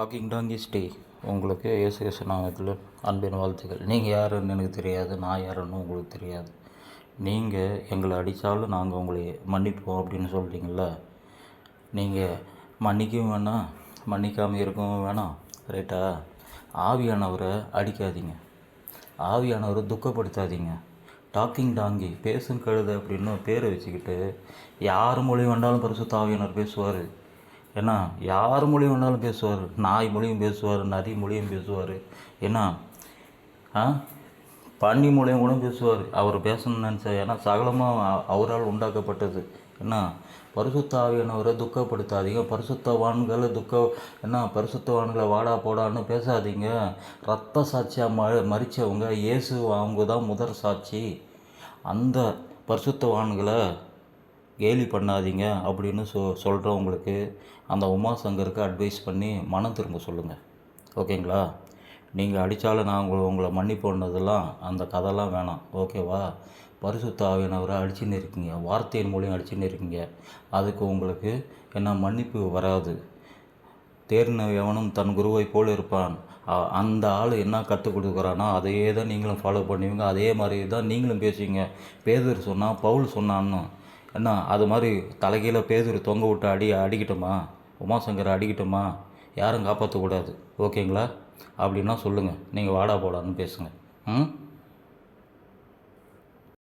Docking டாங்கி stay உங்களுக்கு இயேசு இயேசு நாமத்தில் அன்பின் வாழ்த்துக்கள். நீங்கள் யாருன்னு எனக்கு தெரியாது நான் யாருன்னு உங்களுக்கு தெரியாது. நீங்கள் எங்களை அடித்தாலும் நாங்கள் உங்களை மன்னிப்போம் அப்படின்னு சொல்கிறீங்கள நீங்கள் மன்னிக்கவும் வேணாம் மன்னிக்காமல் இருக்கவும் வேணாம் ரைட்டா ஆவியானவரை அடிக்காதீங்க. ஆவியானவரை துக்கப்படுத்தாதீங்க. டாக்கிங் டாங்கி பேசும் கழுது அப்படின்னு பேரை வச்சுக்கிட்டு யார் மொழி வேண்டாலும் பரிசு தாவியானவர் பேசுவார். ஏன்னா யார் மொழி வேணாலும் பேசுவார் நாய் மொழியும் பேசுவார் நரி மொழியும் பேசுவார். ஏன்னா ஆ பன்னி மூலியம் கூட பேசுவார். அவர் பேசணும்னு நினச்சா ஏன்னா சகலமாக அவரால் உண்டாக்கப்பட்டது. என்ன பரிசுத்தாவியானவரை துக்கப்படுத்தாதீங்க. பரிசுத்தவான்களை துக்க என்ன பரிசுத்தவான்களை வாடா போடான்னு பேசாதீங்க. ரத்த சாட்சியாக ம மறித்தவங்க இயேசு அவங்க தான் முதற் சாட்சி. அந்த பரிசுத்தவான்களை கேலி பண்ணாதீங்க அப்படின்னு சொ சொல்கிறவங்களுக்கு அந்த உமாசங்கருக்கு அட்வைஸ் பண்ணி மனம் திரும்ப சொல்லுங்கள் ஓகேங்களா? நீங்கள் அடித்தாலும் நான் உங்களை உங்களை மன்னிப்போனதெல்லாம் அந்த கதைலாம் வேணாம். ஓகேவா? பரிசுத்த ஆவியானவரை அடிச்சுன்னு இருக்கீங்க. வார்த்தையின் மூலியம் அடிச்சுன்னு இருக்கீங்க. அதுக்கு உங்களுக்கு என்ன மன்னிப்பு வராது. தேர்ன எவனும் தன் குருவை போல் இருப்பான். அந்த ஆள் என்ன கற்றுக் கொடுக்குறானோ அதையே தான் நீங்களும் ஃபாலோ பண்ணுவீங்க. அதே மாதிரி தான் நீங்களும் பேசுவீங்க. பேதர் சொன்னால் பவுல் சொன்னான்னு. என்ன அது மாதிரி தலைகீழ பேதர் தொங்க விட்டு அடி அடிக்கட்டுமா உமாசங்கரை அடிக்கட்டுமா யாரும் காப்பாற்றக்கூடாது ஓகேங்களா? அப்படின்னா சொல்லுங்கள் நீங்கள் வாடா போடான்னு பேசுங்கள் ம்?